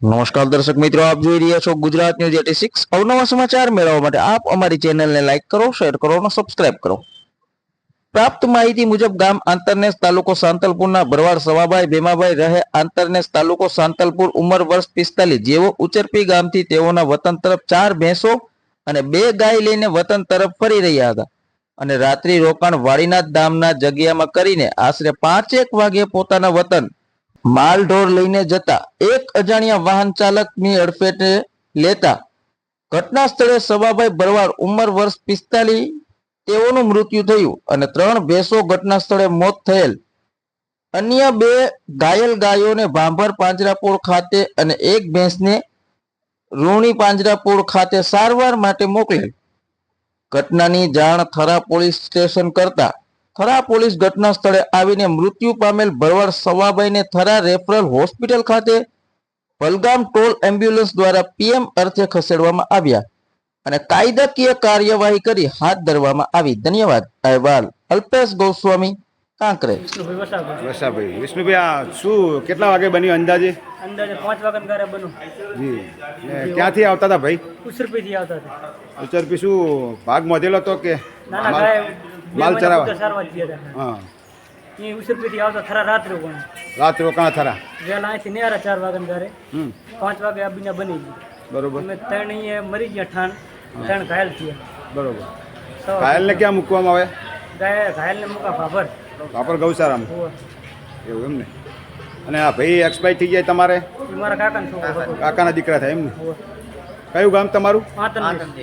નમસ્કાર દર્શક મિત્રો, આપ જોઈ રહ્યા છો ગુજરાત ન્યૂઝ એટી સિક્સ. અવનવા સમાચાર મેળવવા માટે આપ અમારી ચેનલને લાઇક કરો, શેર કરો અને સબસ્ક્રાઇબ કરો. પ્રાપ્ત માહિતી મુજબ ગામ આંતરનેસ તાલુકો સાંતલપુરના ભરવાડ સવાભાઈ ભીમાભાઈ રહે આંતરનેસ તાલુકો સાંતલપુર ઉંમર વર્ષ પિસ્તાલીસ. જેઓ ઉચરપી ગામથી તેઓના વતન તરફ ચાર ભેંસો અને બે ગાય લઈને વતન તરફ ફરી રહ્યા હતા. અને રાત્રિ રોકાણ વાડીનાથ ધામના જગ્યામાં કરીને આશરે પાંચેક વાગે પોતાના વતન માલ ઢોર લઈને જતા એક અજાણ્યા વાહન ચાલકની અડફેટે લેતા ઘટના સ્થળે સવાભાઈ ભરવાડ ઉંમર વર્ષ પિસ્તાલીસ, તેઓનું મૃત્યુ થયું અને ત્રણ ભેંસો ઘટના સ્થળે મોત થયેલ. અન્ય બે ઘાયલ ગાયોને ભાંભર પાંજરાપોળ ખાતે અને એક ભેંસને રૂણી પાંજરાપોળ ખાતે સારવાર માટે મોકલેલ. ઘટનાની જાણ થરા પોલીસ સ્ટેશન કરતા થરા પોલીસ ઘટના સ્થળે આવીને મૃત્યુ પામેલ ભરવાડ સવાભાઈને થરા રેફરલ હોસ્પિટલ ખાતે પલગામ ટોલ એમ્બ્યુલન્સ દ્વારા પીએમ અર્થે ખસેડવામાં આવ્યા અને કાયદાકીય કાર્યવાહી કરી હાથ ધરવામાં આવી. ધન્યવાદ. અહેવાલ. અલ્પેશ ગોસ્વામી કાંકરે. વસાભાઈ. વિષ્ણુભાઈ આ શું કેટલા વાગે બન્યું અંદાજે? અંદાજે પાંચ વાગે ઘરે બન્યું. જી. ક્યાંથી આવતા હતા ભાઈ? ઉસરપીથી આવતા હતા. ઉચરપી શું ભાગ મોધેલો હતો કે ના બે માલ ચરાવવા. હા. એ ઉસરપીથી આવતા ખરા રાત્રે પણ. રાત્રે રોકાણા થરા? વેલા અહીંથી નેરા ચાર વાગ્યા ઘરે. હમ. પાંચ વાગે આ બીજા બની ગઈ બરોબર. અમે ત્રણ અહીંયા મરી ગયા ઠાણ. ત્રણ ઘાયલ થયા. બરોબર. ઘાયલને ક્યાં મૂકવામાં આવે? ગાય ઘાયલને મૂકા ભાભર. વાપર ગૌશાળામાં. એવું એમ ને અને આ ભાઈ એક્સપાયર થઈ જાય તમારે? મારા કાકા છોકરો હતો. કાકાના દીકરા થાય એમ ને કયું ગામ તમારું? આતંક